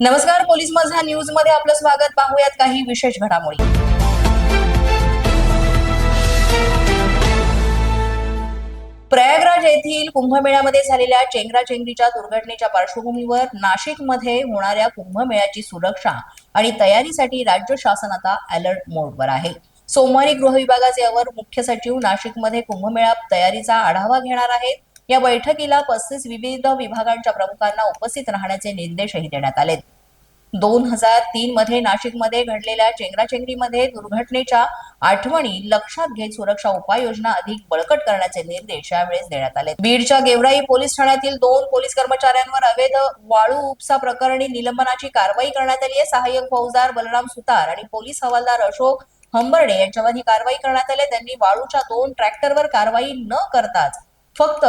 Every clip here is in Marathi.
नमस्कार पोलीस माझा न्यूजमध्ये आपलं स्वागत. पाहूयात काही विशेष घडामोडी. प्रयागराज येथील कुंभमेळ्यामध्ये झालेल्या चेंगराचेंगरीच्या दुर्घटनेच्या पार्श्वभूमीवर नाशिकमध्ये होणाऱ्या कुंभमेळ्याची सुरक्षा आणि तयारीसाठी राज्य शासन आता अलर्ट मोडवर आहे. सोमवारी गृह विभागाचे अवर मुख्य सचिव नाशिकमध्ये कुंभमेळा तयारीचा आढावा घेणार आहेत. या बैठकीला पस्तीस विविध विभागांच्या प्रमुखांना उपस्थित राहण्याचे निर्देशही देण्यात आले. दोन हजार तीन मध्ये नाशिकमध्ये घडलेल्या चेंगराचेंगरीमध्ये दुर्घटनेच्या आठवणी लक्षात घेत सुरक्षा उपाययोजना अधिक बळकट करण्याचे निर्देश यावेळेस देण्यात आले. बीडच्या गेवराई पोलीस ठाण्यातील दोन पोलीस कर्मचाऱ्यांवर अवैध वाळू उपसा प्रकरणी निलंबनाची कारवाई करण्यात आली आहे. सहाय्यक फौजदार बलराम सुतार आणि पोलीस हवालदार अशोक हंबर्डे यांच्यावर ही कारवाई करण्यात आली त्यांनी वाळूच्या दोन ट्रॅक्टरवर कारवाई न करताच फक्त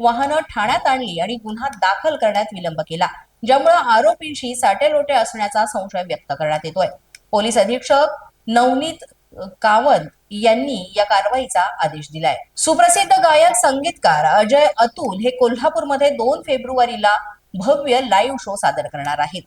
वाहनं ठाण्यात आणली आणि गुन्हा दाखल करण्यात विलंब केला. ज्यामुळे आरोपींशी साटेलोटे असण्याचा संशय व्यक्त करण्यात येतोय. पोलीस अधीक्षक नवनीत कावंत यांनी या कारवाईचा आदेश दिलाय. सुप्रसिद्ध गायक संगीतकार अजय अतुल हे कोल्हापूरमध्ये दोन फेब्रुवारीला भव्य लाईव्ह शो सादर करणार आहेत.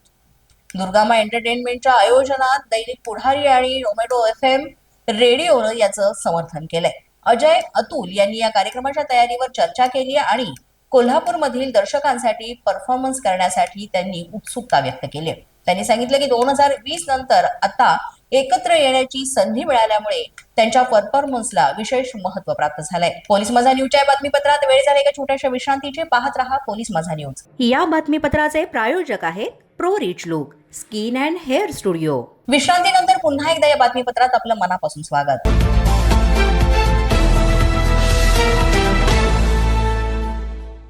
दुर्गामा एंटरटेनमेंटच्या आयोजनात दैनिक पुढारी आणि रोमॅटो एफ एम रेडिओनं याचं समर्थन केलंय. अजय अतुल यांनी या कार्यक्रमाच्या तयारीवर चर्चा केली आणि कोल्हापूरमधील दर्शकांसाठी परफॉर्मन्स करण्यासाठी त्यांनी उत्सुकता व्यक्त केली त्यांनी सांगितलं की दोन हजार वीस नंतर आता एकत्र येण्याची संधी मिळाल्यामुळे त्यांच्या परफॉर्मन्सला विशेष महत्त्व प्राप्त झालंय. पोलीस माझा न्यूजच्या बातमीपत्रात वेळ झाले एका छोट्याशा विश्रांतीची पाहत रहा पोलीस माझा न्यूज. या बातमीपत्राचे प्रायोजक आहेत pro rich look skin and hair studio. विश्रांतीनंतर पुन्हा एकदा या बातमीपत्रात आपलं मनापासून स्वागत.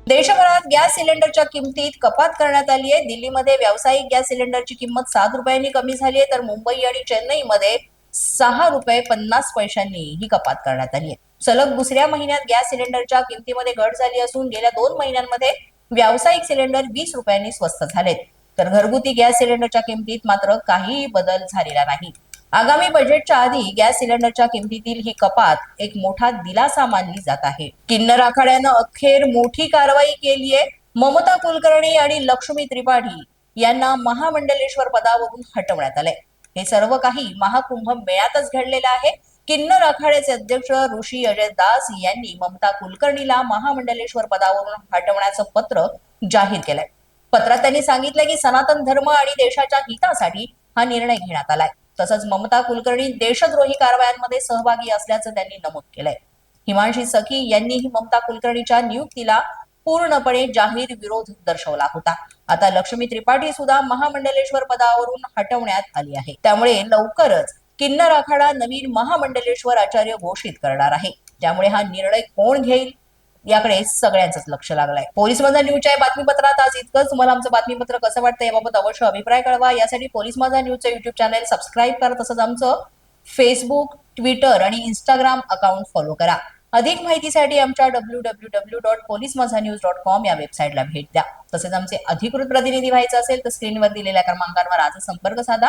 देशभरात गॅस सिलेंडरच्या किमतीत कपात करण्यात आली आहे. दिल्लीमध्ये व्यावसायिक गॅस सिलेंडरची किंमत सात रुपयांनी कमी झाली आहे तर मुंबई आणि चेन्नईमध्ये सहा रुपये पन्नास पैशांनी ही कपात करण्यात आली आहे. सलग दुसऱ्या महिन्यात गॅस सिलेंडरच्या किमतीमध्ये घट झाली असून गेल्या दोन महिन्यांमध्ये व्यावसायिक सिलेंडर वीस रुपयांनी स्वस्त झालेत. तर घरगुती गॅस सिलेंडरच्या किमतीत मात्र काहीही बदल झालेला नाही. आगामी बजेटच्या आधी गॅस सिलेंडरच्या किमतीतील ही कपात एक मोठा दिलासा मानली जात आहे. किन्नर आखाड्यानं अखेर मोठी कारवाई केली आहे ममता कुलकर्णी आणि लक्ष्मी त्रिपाठी यांना महामंडलेश्वर पदावरून हटवण्यात आलंय. हे सर्व काही महाकुंभ मेळ्यातच घडलेलं आहे. किन्नर आखाड्याचे अध्यक्ष ऋषी अजय दास यांनी ममता कुलकर्णीला महामंडलेश्वर पदावरून हटवण्याचं पत्र जाहीर केलंय. पत्रात त्यांनी सांगितलं की सनातन धर्म आणि देशाच्या हितासाठी हा निर्णय घेण्यात आलाय. तसंच ममता कुलकर्णी देशद्रोही कारवायांमध्ये सहभागी असल्याचं त्यांनी नमूद केलंय. हिमांशी सखी यांनीही ममता कुलकर्णीच्या नियुक्तीला पूर्णपणे जाहीर विरोध दर्शवला होता. आता लक्ष्मी त्रिपाठी सुद्धा महामंडलेश्वर पदावरून हटवण्यात आली आहे. त्यामुळे लवकरच किन्नर आखाडा नवीन महामंडलेश्वर आचार्य घोषित करणार आहे. त्यामुळे हा निर्णय कोण घेईल? याकडे सगळ्यांचंच लक्ष लागलंय. पोलीस माझा न्यूजच्या बातमीपत्रात आज इतकंच. तुम्हाला आमचं बातमीपत्र कसं वाटतं याबाबत अवश्य अभिप्राय कळवा. यासाठी पोलीस माझा न्यूजचं युट्यूब चॅनल सबस्क्राईब करा. तसंच आमचं फेसबुक ट्विटर आणि इंस्टाग्राम अकाउंट फॉलो करा. अधिक माहितीसाठी आमच्या W W W dot police Majha news dot com या वेबसाईटला भेट द्या. तसेच आमचे अधिकृत प्रतिनिधी व्हायचं असेल तर स्क्रीनवर दिलेल्या क्रमांकांवर आज संपर्क साधा.